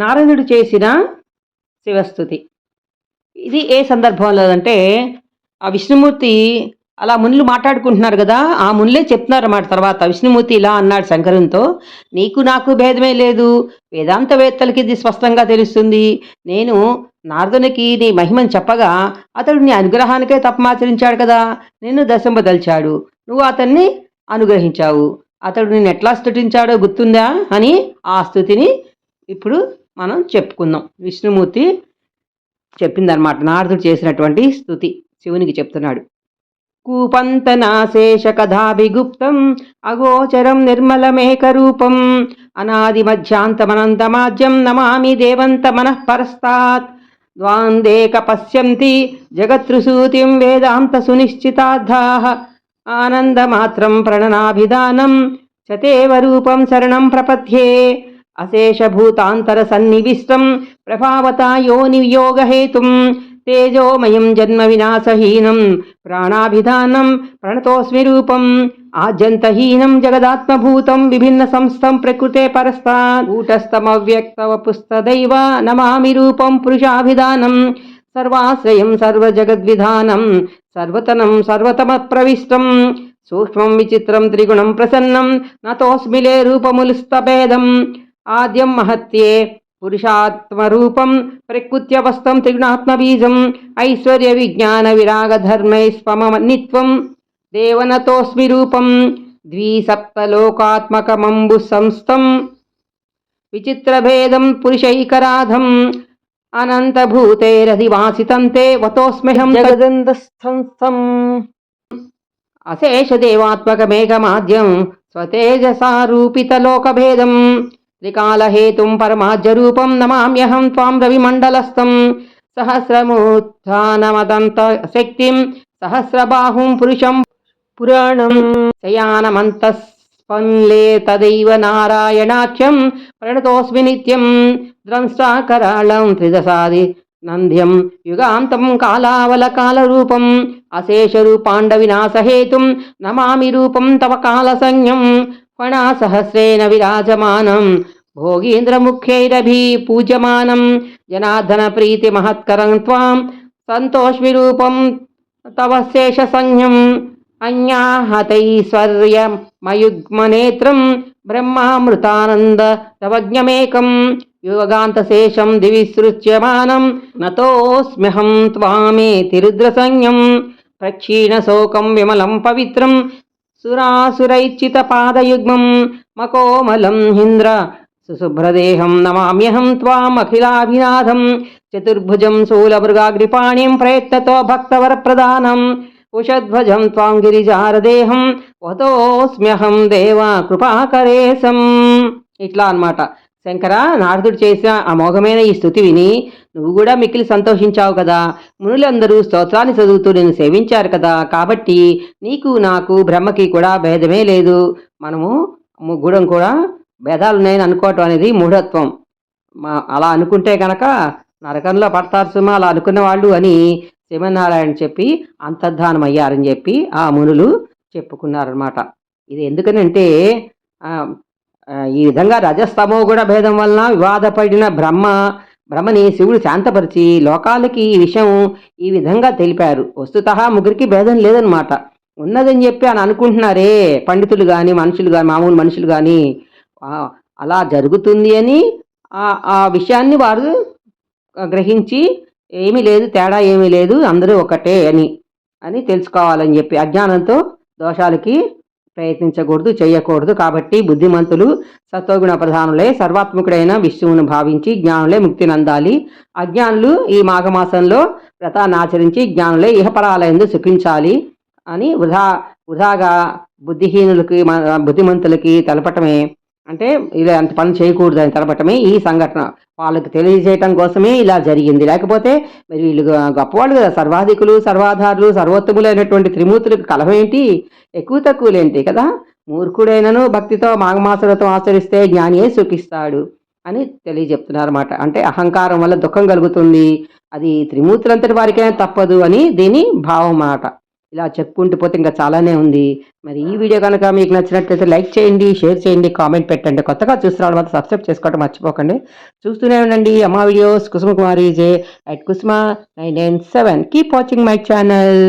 నారదుడు చేసిన శివస్థుతి. ఇది ఏ సందర్భంలో అంటే ఆ విష్ణుమూర్తి అలా మునులు మాట్లాడుకుంటున్నారు కదా ఆ మునులే చెప్తున్నారు అన్నమాట తర్వాత. విష్ణుమూర్తి ఇలా అన్నాడు శంకరునితో నీకు నాకు భేదమే లేదు. వేదాంతవేత్తలకి ఇది స్పష్టంగా తెలుస్తుంది. నేను నారదునికి నీ మహిమను చెప్పగా అతడు నీ అనుగ్రహానికే తపమాచరించాడు కదా. నిన్ను దశంపదలిచాడు నువ్వు అతన్ని అనుగ్రహించావు. అతడు నిన్ను ఎట్లా స్థుతించాడో గుర్తుందా? అని ఆ స్థుతిని ఇప్పుడు మనం చెప్పుకుందాం. విష్ణుమూర్తి చెప్పిందనమాట నారదుడు చేసినటువంటి స్థుతి శివునికి చెప్తున్నాడు. కూపంతనాశేష కథాభిగుప్తం అగోచరం నిర్మలమేకరూపం అనాది మధ్యాంతమనంతమాజ్యం నమామి దేవంత మనఃపరస్తాత్ ద్వాందేక పశ్యంతి జగత్రుసూతిం వేదాంత సునిశ్చితార్థాః ఆనందమాత్రం ప్రణనాభిధానం చతేవ రూపం శరణం ప్రపథ్యే అశేషభూతాంతర సన్నివిష్టం ప్రభావతా యోనియోగహేతుం తేజోమయం జన్మ వినాశహీనం ప్రాణాభిధానం ప్రణతోస్మి రూపం ఆద్యంతహీనం జగదాత్మభూతం విభిన్న సంస్థం ప్రకృతే పరస్తాూటస్థమవ్యక్తవపుస్తదైవ నమామి రూపం పురుషాభిధానం సర్వాశ్రయం సర్వజగద్విధానం సర్వతనం సర్వతమ ప్రవిష్టం సూక్ష్మం విచిత్రం త్రిగుణం ప్రసన్నం నతోస్మిలే రూపములుస్తభేదం ఆద్యం మహత్యే పురుషాత్మరూపం ప్రకృత్యవస్థం త్రిగుణాత్మబీజం ఐశ్వర్య విజ్ఞాన విరాగ ధర్మైస్పమనిత్వం దేవనతోస్మి రూపం ద్విసప్తలోకాత్మకమంబు సంస్థం విచిత్రభేదం పురుషైకరాధం అనంతభూతైరధివాసితం తే వతోస్మ్యహం జగదంధస్థం అశేషదేవాత్మకమేకమాద్యం స్వతేజసారూపితలోకభేదం త్రికాలహేతుం పరమాజ్యరూపం నమామ్యహం త్వాం రవిమండలస్థం. సహస్రమూర్ధానమదంత శక్తిం సహస్రబాహుం పురుషం పురాణం. శయానమంతస్పన్లే తదైవ నారాయణాఖ్యం ప్రణతోస్మి నిత్యం. ద్రంష్టాకరాళం త్రిదశాది నంద్యం యుగాంతం కాలావలకాలరూపం. అశేషరూపాండవినాశహేతుం నమామి రూపం తవ కాలసంజ్ఞం. ఫణాసహస్రేణ విరాజమానం. భోగీంద్రముఖ్యైరభి పూజ్యమానం. జనార్దన ప్రీతి మహత్కరం త్వాం. సంతోష్మి రూపం తవ శేషసంజ్ఞం. అన్యాహతైశ్వర్యమయుగ్మనేత్రం. బ్రహ్మామృతానంద తవజ్ఞమేకం. యోగాంతశేషం దివిసృచ్యమానం. నతోస్మ్యహం త్వామే తిరుద్రసంజ్ఞం ప్రక్షీణశోకం విమలం పవిత్రం. సురాసురైచితపాదయుగ్మం మకోమలం హింద్ర సుశుభ్రదేహం నమామ్యహం త్వామఖిలాభినాథం చతుర్భుజం శూలమృగాగ్రిపాణిం ప్రయత్నతో భక్తవరప్రదానం ఉషధ్వజం త్వాం గిరిజారదేహం వతోస్మ్యహం దేవ కృపాకరేశం ఇట్లా అనమాట శంకర నారదుడు చేసిన అమోఘమైన ఈ స్థుతి విని నువ్వు కూడా మిక్కిలి సంతోషించావు కదా. మునులందరూ స్తోత్రాన్ని చదువుతూ నేను సేవించారు కదా. కాబట్టి నీకు నాకు బ్రహ్మకి కూడా భేదమే లేదు. మనము ముగ్గురం కూడా భేదాలు ఉన్నాయని అనుకోవటం అనేది మూఢత్వం. మా అలా అనుకుంటే కనుక నరకంలో పడతారు సుమా అలా అనుకున్న వాళ్ళు అని శ్రీమన్నారాయణ చెప్పి అంతర్ధానం అయ్యారని చెప్పి ఆ మునులు చెప్పుకున్నారనమాట ఇది ఎందుకనంటే ఈ విధంగా రజస్తమో కూడా భేదం వలన వివాదపడిన బ్రహ్మ బ్రహ్మని శివుడు శాంతపరిచి లోకాలకి ఈ విషయం ఈ విధంగా తెలిపారు. వస్తుత ముగ్గురికి భేదం లేదనమాట ఉన్నదని చెప్పి అని అనుకుంటున్నారే పండితులు కానీ మనుషులు కానీ మామూలు మనుషులు కానీ అలా జరుగుతుంది అని ఆ విషయాన్ని వారు గ్రహించి ఏమీ లేదు తేడా ఏమీ లేదు అందరూ ఒకటే అని అని తెలుసుకోవాలని చెప్పి అజ్ఞానంతో దోషాలకి ప్రయత్నించకూడదు చేయకూడదు కాబట్టి బుద్ధిమంతులు సత్వగుణ ప్రధానులే సర్వాత్మకుడైన విష్ణువును భావించి జ్ఞానులే ముక్తిని అందాలి అజ్ఞానులు ఈ మాఘమాసంలో వ్రతాన్ని ఆచరించి జ్ఞానులే ఇహపరాలయందు సుఖించాలి అని వృధా వృధాగా బుద్ధిహీనులకి బుద్ధిమంతులకి తెలపటమే. అంటే ఇలా అంత పని చేయకూడదు అని తెలపటమే ఈ సంఘటన. వాళ్ళకి తెలియజేయటం కోసమే ఇలా జరిగింది. లేకపోతే మరి వీళ్ళు గొప్పవాళ్ళు కదా సర్వాధికులు సర్వాధారులు సర్వోత్తములైనటువంటి త్రిమూర్తులకు కలవేంటి ఎక్కువ తక్కువలేంటి కదా? మూర్ఖుడైనను భక్తితో మాఘమాసులతో ఆచరిస్తే జ్ఞానియే సుఖిస్తాడు అని తెలియజెప్తున్నారన్నమాట. అంటే అహంకారం వల్ల దుఃఖం కలుగుతుంది. అది త్రిమూర్తులంతటి వారికైనా తప్పదు అని దీని భావం అన్నమాట ఇలా చెప్పుకుంటూ పోతే ఇంకా చాలానే ఉంది. మరి ఈ వీడియో కనుక మీకు నచ్చినట్లయితే లైక్ చేయండి షేర్ చేయండి కామెంట్ పెట్టండి. కొత్తగా చూస్తున్న మాత్రం సబ్స్క్రైబ్ చేసుకోవడం మర్చిపోకండి. చూస్తూనే ఉండండి అమ్మా videos. Kusuma Kumari J at Kusuma nine nine seven. Keep watching my channel